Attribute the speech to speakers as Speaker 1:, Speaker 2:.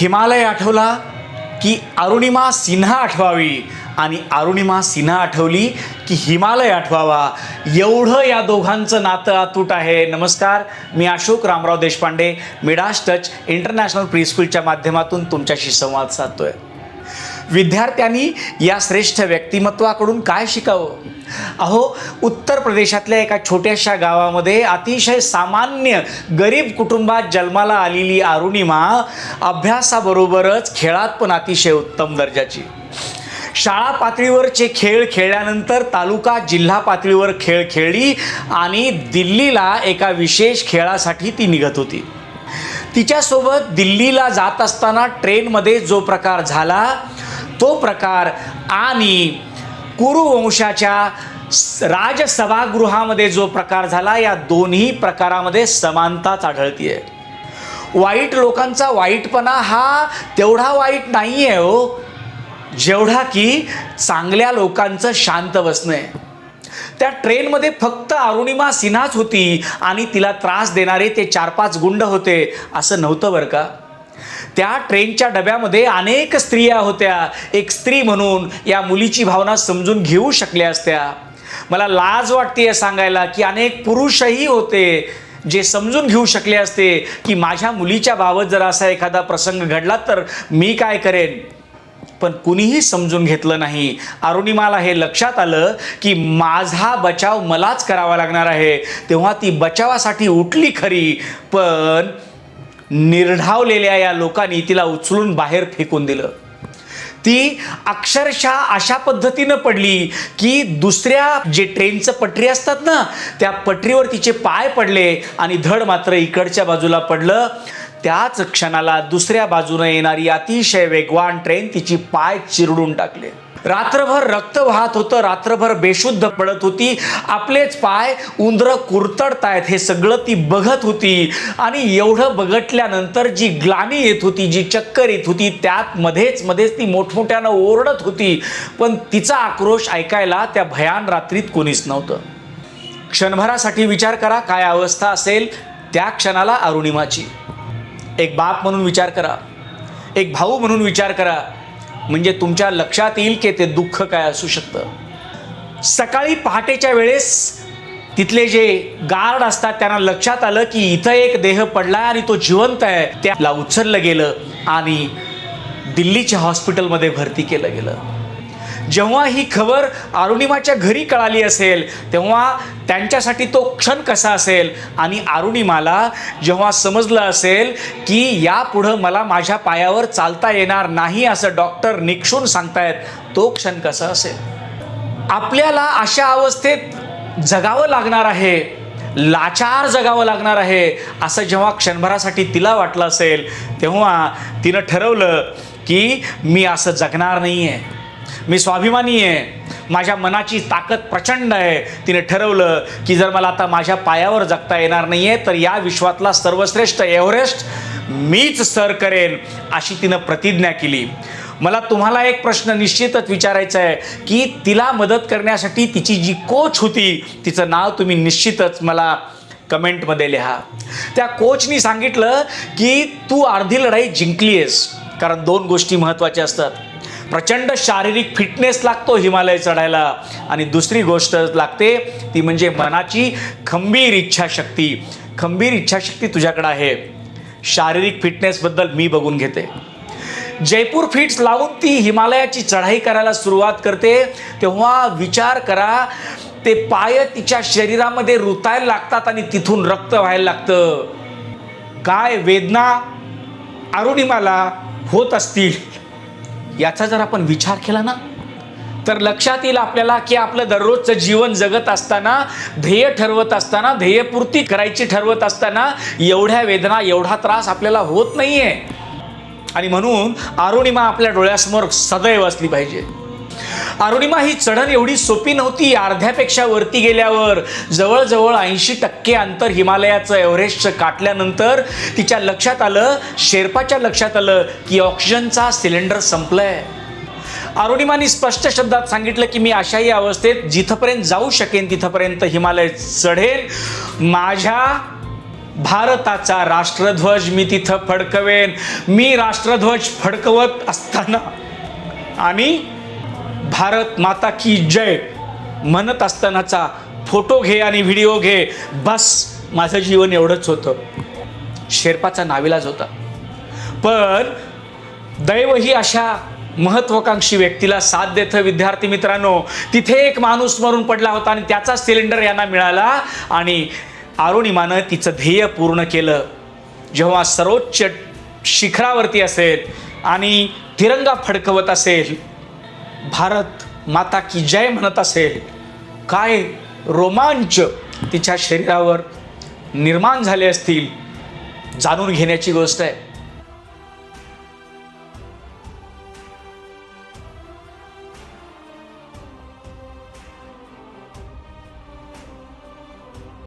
Speaker 1: हिमालय आठवला की अरुणिमा सिन्हा आठवावी आणि अरुणिमा सिन्हा आठवली की हिमालय आठवावा. एवढं या दोघांचं नातं अतूट आहे. नमस्कार मी Ashok Ramrao Deshpande Midas touch international प्रीस्कूलच्या माध्यमातून तुमच्याशी संवाद साधतोय. विद्यार्थ्यांनी या श्रेष्ठ व्यक्तिमत्वाकडून काय शिकावं? अहो उत्तर प्रदेशातल्या एका छोट्याशा गावामध्ये अतिशय सामान्य गरीब कुटुंबात जन्माला आलेली अरुणिमा अभ्यासाबरोबरच खेळात पण अतिशय उत्तम दर्जाची. शाळा पातळीवरचे खेळ खेळल्यानंतर तालुका जिल्हा पातळीवर खेळ खेळली आणि दिल्लीला एका विशेष खेळासाठी ती निघत होती. तिच्यासोबत दिल्लीला जात असताना ट्रेनमध्ये जो प्रकार झाला तो प्रकार आणि कुरुवंशाच्या राजसभागृहामध्ये जो प्रकार झाला या दोन्ही प्रकारामध्ये समानताच आढळतीये. वाईट लोकांचा वाईटपणा हा तेवढा वाईट नाही आहे हो जेवढा की चांगल्या लोकांचं शांत बसणं आहे. त्या ट्रेनमध्ये फक्त अरुणिमा सिन्हाच होती आणि तिला त्रास देणारे ते चार पाच गुंड होते असं नव्हतं बरं का? त्या ट्रेनच्या डब्यामध्ये अनेक स्त्रिया होत्या. एक स्त्री म्हणून या मुलीची भावना समजून घेऊ शकल्या असत्या. मला लाज वाटते सांगायला की अनेक पुरुषही होते जे समजून घेऊ शकले असते की माझ्या मुलीच्या बाबत जर असा एखादा प्रसंग घडला तर मी काय करेन? पण कुणीही समजून घेतलं नाही. अरुणिमाला हे लक्षात आलं की माझा बचाव मलाच करावा लागणार आहे. तेव्हा ती बचावासाठी उठली खरी पण निर्ढावलेल्या या लोकांनी तिला उचलून बाहेर फेकून दिलं. ती अक्षरशः अशा पद्धतीनं पडली की दुसऱ्या जे ट्रेनचं पटरी असतात ना त्या पटरीवर तिचे पाय पडले आणि धड मात्र इकडच्या बाजूला पडलं. त्याच क्षणाला दुसऱ्या बाजूनं येणारी अतिशय वेगवान ट्रेन तिची पाय चिरडून टाकले. रात्रभर रक्त वाहत होतं रात्रभर बेशुद्ध पडत होती. आपलेच पाय उंदरं कुरतडतायत हे सगळं ती बघत होती. आणि एवढं बघटल्यानंतर जी ग्लानी येत होती जी चक्कर येत होती त्यात मध्येच मध्येच ती मोठमोठ्यानं ओरडत होती. पण तिचा आक्रोश ऐकायला त्या भयान रात्रीत कोणीच नव्हतं. क्षणभरासाठी विचार करा काय अवस्था असेल त्या क्षणाला अरुणिमाची. एक बाप म्हणून विचार करा. एक भाऊ म्हणून विचार करा. म्हणजे तुमच्या लक्षात येईल की ते दुःख काय असू शकतं. सकाळी पहाटेच्या वेळेस तिथले जे गार्ड असतात त्यांना लक्षात आलं की इथं एक देह पडला आणि तो जिवंत आहे. त्याला उचललं गेलं आणि दिल्लीच्या हॉस्पिटलमध्ये भरती केलं गेलं. जेव्हा ही खबर अरुणिमाच्या घरी कळाली असेल तेव्हा त्यांच्यासाठी तो क्षण कसा असेल? आणि अरुणिमाला जेव्हा समजलं असेल की यापुढं मला माझ्या पायावर चालता येणार नाही असं डॉक्टर निक्षून सांगतायत तो क्षण कसा असेल? आपल्याला अशा अवस्थेत जगावं लागणार आहे लाचार जगावं लागणार आहे असं जेव्हा क्षणभरासाठी तिला वाटलं असेल तेव्हा तिनं ठरवलं की मी असं जगणार नाही आहे मी स्वाभिमानी आहे. माझ्या मनाची ताकद प्रचंड आहे. तिने ठरवलं की जर मला आता माझ्या पायावर जगता येणार नाही आहे तर या विश्वातला सर्वश्रेष्ठ एव्हरेस्ट मीच सर करेन अशी तिनं प्रतिज्ञा केली. मला तुम्हाला एक प्रश्न निश्चितच विचारायचा आहे की तिला मदत करण्यासाठी तिची जी कोच होती तिचं नाव तुम्ही निश्चितच मला कमेंटमध्ये लिहा. त्या कोचनी सांगितलं की तू अर्धी लढाई जिंकली आहेस कारण दोन गोष्टी महत्त्वाच्या असतात. प्रचंड शारीरिक फिटनेस लागतो हिमालय चढायला. आणि दुसरी गोष्ट लागते ती म्हणजे मनाची खंबीर इच्छाशक्ती. खंबीर इच्छाशक्ती तुझ्याकडे आहे. शारीरिक फिटनेसबद्दल मी बघून घेते. जयपूर फिट्स लावून ती हिमालयाची चढाई करायला सुरुवात करते. तेव्हा विचार करा ते पाय तिच्या शरीरामध्ये रुतायला लागतात आणि तिथून रक्त व्हायला लागतं. काय वेदना अरुणिमाला होत असतील याचा जर आपण विचार केला ना तर लक्षात येईल आपल्याला की आपलं दररोजचं जीवन जगत असताना ध्येय ठरवत असताना ध्येयपूर्ती करायची ठरवत असताना एवढ्या वेदना एवढा त्रास आपल्याला होत नाही आहे आणि म्हणून अरुणिमा आपल्या डोळ्यासमोर सदैव असली पाहिजे. अरुणिमा ही चढण एवढी सोपी नव्हती. अर्ध्यापेक्षा वरती गेल्यावर जवळजवळ ऐंशी टक्के अंतर हिमालयाचं एव्हरेस्टचं काटल्यानंतर तिच्या लक्षात आलं शेर्पाच्या लक्षात आलं की ऑक्सिजनचा सिलेंडर संपलाय. अरुणिमानी स्पष्ट शब्दात सांगितलं की मी अशाही अवस्थेत जिथपर्यंत जाऊ शकेन तिथपर्यंत हिमालय चढेन. माझ्या भारताचा राष्ट्रध्वज मी तिथं फडकवेन. मी राष्ट्रध्वज फडकवत असताना आणि भारत माता की जय म्हणत असतानाचा फोटो घे आणि व्हिडिओ घे. बस माझं जीवन एवढंच होतं. शेर्पाचा नाविलाज होता. पण दैव ही अशा महत्वाकांक्षी व्यक्तीला साथ देतं विद्यार्थी मित्रांनो तिथे एक माणूस मरून पडला होता आणि त्याचा सिलेंडर यांना मिळाला आणि अरुणिमानं तिचं ध्येय पूर्ण केलं. जेव्हा सर्वोच्च शिखरावरती असेल आणि तिरंगा फडकवत असेल भारत माता की जय म्हणत असेल काय रोमांच तिच्या शरीरावर निर्माण झाले असतील जाणून घेण्याची गोष्ट आहे.